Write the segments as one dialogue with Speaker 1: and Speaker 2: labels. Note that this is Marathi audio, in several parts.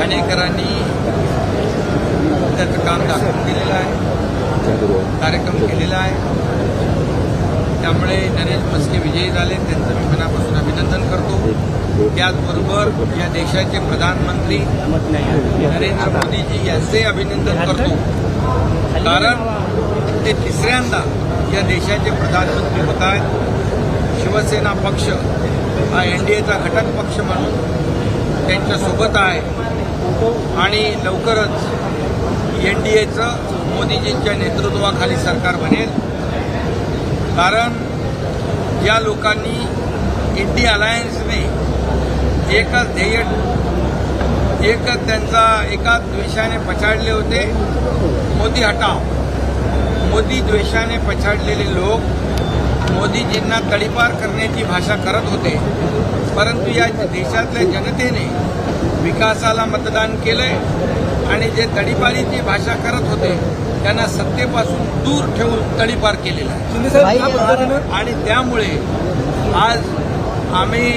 Speaker 1: ठाणेकरांनी त्याचं काम दाखवून केलेलं आहे. कार्यक्रम केलेला आहे. त्यामुळे नरेश मस्के विजयी झाले. त्यांचं मी मनापासून अभिनंदन करतो. त्याचबरोबर या देशाचे प्रधानमंत्री नरेंद्र मोदीजी यांचे अभिनंदन करतो. कारण ते तिसऱ्यांदा या देशाचे प्रधानमंत्री होत आहेत. शिवसेना पक्ष हा एन डी एचा घटक पक्ष म्हणून त्यांच्यासोबत आहे. आणि लवकरच एन डी एचं मोदीजींच्या नेतृत्वाखाली सरकार बनेल. कारण या लोकांनी इंडी अलायन्सने एकच ध्येय एकच त्यांचा एकाच द्वेषाने पछाडले होते. मोदी हटाव. मोदी द्वेषाने पछाडलेले लोक मोदीजींना तडीपार करण्याची भाषा करत होते. परंतु या देशातल्या जनतेने विकासाला मतदान केलंय आणि जे तडीपारीची भाषा करत होते त्यांना सत्तेपासून दूर ठेवून तडीपार केलेला आहे. आणि त्यामुळे आज आम्ही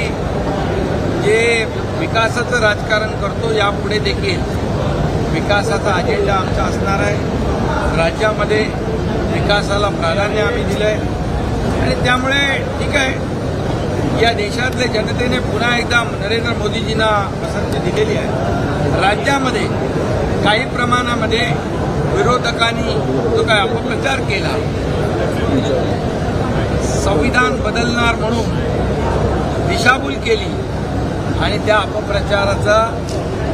Speaker 1: जे विकासाचं राजकारण करतो यापुढे देखील विकासाचा अजेंडा आमचा असणार आहे. राज्यामध्ये विकासाला प्राधान्य आम्ही दिलं आहे आणि त्यामुळे ठीक आहे या देशातल्या जनतेने पुन्हा एकदा नरेंद्र मोदीजींना पसंती दिलेली आहे. राज्यामध्ये काही प्रमाणामध्ये विरोधकांनी जो काय अपप्रचार केला संविधान बदलणार म्हणून दिशाभूल केली आणि त्या अपप्रचाराचा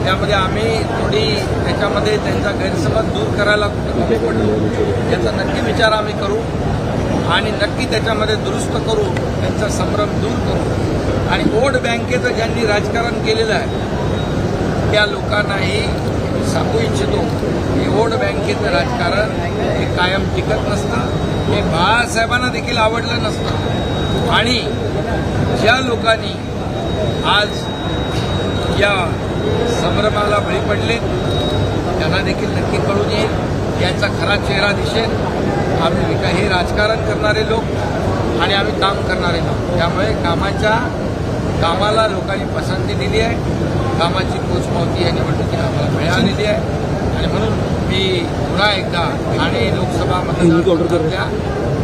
Speaker 1: त्यामध्ये आम्ही थोडी त्याच्यामध्ये त्यांचा गैरसमज दूर करायला कुठं कमी पडलो याचा नक्की विचार आम्ही करू. आणि नक्की त्याच्यामध्ये दुरुस्त करू त्यांचा संभ्रम दूर करू आणि वोट बँकेचं ज्यांनी राजकारण केलेलं आहे त्या लोकांनाही सांगू इच्छितो की वोट बँकेचं राजकारण हे कायम टिकत नसतं. हे बाळासाहेबांना देखील आवडलं नसतं. आणि ज्या लोकांनी आज या संभ्रमाला बळी पडले त्यांना देखील नक्की कळून येईल याचा खरा चेहरा दिसेल. आम्ही विका हे राजकारण करणारे लोक आणि आम्ही काम करणारे लोक. त्यामुळे कामाच्या कामाला लोकांनी पसंती दिली आहे. कामाची पोचपावती या निवडणुकीत आम्हाला मिळालेली आहे. आणि म्हणून मी पुन्हा एकदा ठाणे लोकसभा मतदारसंघातल्या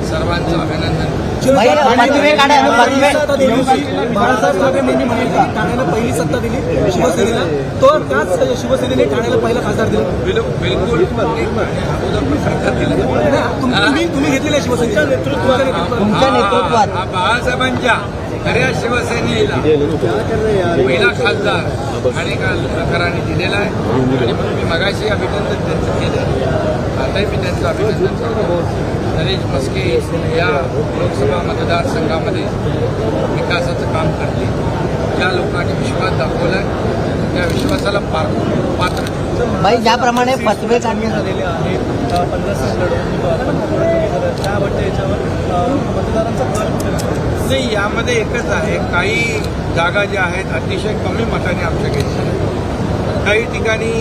Speaker 1: सर्वांचं अभिनंदन
Speaker 2: ठाण्याला. पहिली सत्ता दिली होती. बाळासाहेब ठाकरेंनी म्हटलं की ठाण्याला पहिली सत्ता दिली शिवसेनेला तो त्याच शिवसेनेने ठाण्याला पहिला खासदार दिला
Speaker 1: बिल- बिलकुल
Speaker 2: तुम्ही तुम्ही घेतलेल्या शिवसेनेच्या
Speaker 3: नेतृत्वात.
Speaker 1: बाळासाहेबांच्या खऱ्या शिवसेनेला पहिला खासदार ठाणेकरांनी दिलेला आहे आणि म्हणून मी मगाशी अभिनंदन त्यांचं केलं आताही मी त्यांचं अभिनंदन करतो. नरेश मस्के या लोकसभा मतदारसंघामध्ये विकासाचं काम करतील. ज्या लोकांनी विश्वास दाखवला आहे त्या विश्वासाला पार पात्र.
Speaker 3: भाई ज्याप्रमाणे फसवे काढले
Speaker 2: झालेले आहेत कुठे
Speaker 1: नाही यामध्ये एकच आहे. काही जागा ज्या आहेत अतिशय कमी मताने आमच्या घेतल्या काही ठिकाणी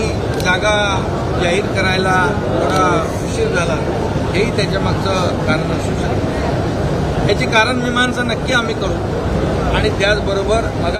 Speaker 1: जागा जाहीर करायला थोडा उशीर झाला हेही त्याच्यामागचं कारण असू शकतं. याची कारण मीमांसा नक्की आम्ही करू. आणि त्याचबरोबर मला